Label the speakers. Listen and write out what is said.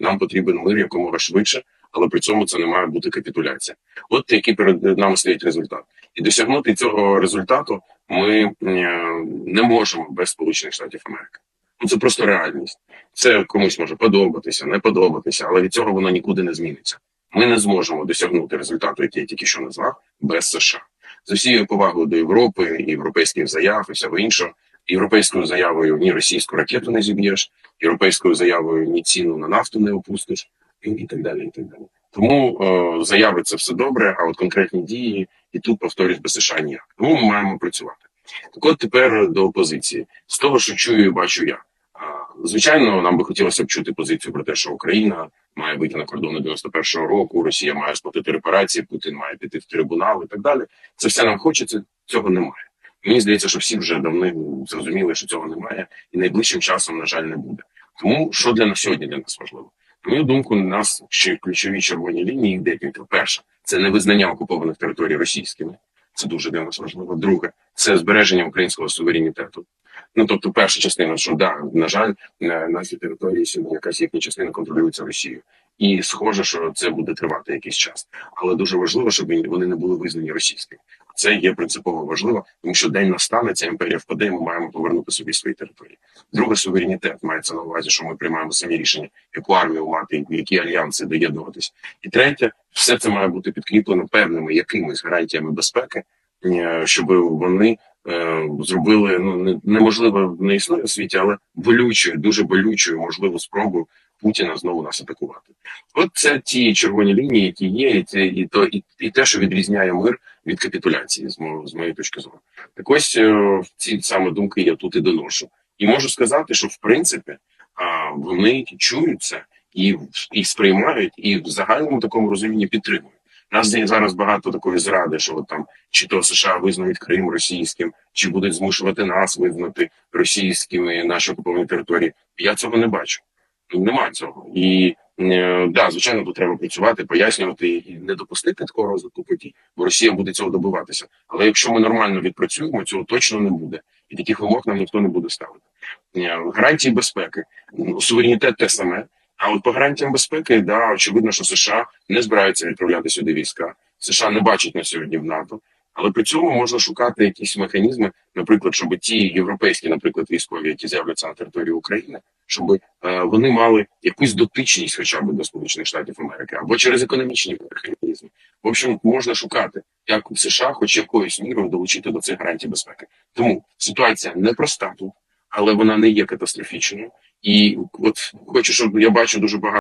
Speaker 1: Нам потрібен мир якомога швидше, але при цьому це не має бути капітуляція. От який перед нами стоїть результат, і досягнути цього результату ми е, не можемо без Сполучених Штатів Америки. Ну це просто реальність. Це комусь може подобатися, не подобатися, але від цього воно нікуди не зміниться. Ми не зможемо досягнути результату, який я тільки що назвав, без США. З усією повагою до Європи, європейських заяв і всього іншого. Європейською заявою ні російську ракету не зіб'єш, європейською заявою ні ціну на нафту не опустиш, і, і так далі. І так далі. Тому е, заяви це все добре, а от конкретні дії і тут повторюсь без США ніяк. Тому ми маємо працювати. Так от тепер до опозиції з того, що чую і бачу я. Звичайно, нам би хотілося б чути позицію про те, що Україна має вийти на кордони 91-го року, Росія має сплатити репарації, Путін має піти в трибунал і так далі. Це все нам хочеться, цього немає. Мені здається, що всі вже давно зрозуміли, що цього немає, і найближчим часом, на жаль, не буде. Тому що для нас сьогодні для нас важливо? На мою думку, у нас ще ключові червоні лінії декілька. Перша це невизнання окупованих територій російськими. Це дуже для нас важливо. Друге, це збереження українського суверенітету. Ну тобто, перша частина, що да, на жаль, на нашій території сьогодні якась їхня частина контролюється Росією, і схоже, що це буде тривати якийсь час. Але дуже важливо, щоб вони не були визнані російськими. Це є принципово важливо, тому що день настане, ця імперія впаде, і ми маємо повернути собі свої території. Друге, суверенітет мається на увазі, що ми приймаємо самі рішення, яку армію мати, які альянси доєднуватись. І третє, все це має бути підкріплено певними якимись гарантіями безпеки, е, щоб вони зробили ну не- неможливо не існує в світі, але болючою, дуже болючою, можливо, спробу Путіна знову нас атакувати. От це ті червоні лінії, які є, і це і то і, і те, що відрізняє мир від капітуляції, з мого з моєї точки зору. Так ось е, ці саме думки я тут і доношу. І можу сказати, що в принципі вони чують це і, і сприймають, і в загальному такому розумінні підтримують. Нас є зараз багато такої зради, що от там чи то США визнають Крим російським, чи будуть змушувати нас визнати російськими наші окуповані території. Я цього не бачу. Нема цього. І е, да, звичайно, тут треба працювати, пояснювати і не допустити такого розвитку подій, бо Росія буде цього добиватися. Але якщо ми нормально відпрацюємо, цього точно не буде, і таких вимог нам ніхто не буде ставити. Е, Гарантії безпеки, суверенітет те саме. От по гарантіям безпеки, да, очевидно, що США не збираються відправляти сюди війська. США не бачать на сьогодні в НАТО. Але при цьому можна шукати якісь механізми, наприклад, щоб ті європейські, наприклад, військові, які з'являться на території України, щоб е, вони мали якусь дотичність, хоча б до Сполучених Штатів Америки, або через економічні механізми. В общем, можна шукати, як США, хоч якоюсь мірою долучити до цих гарантій безпеки. Тому ситуація непроста тут, але вона не є катастрофічною. І от хочу, щоб я бачу дуже багато.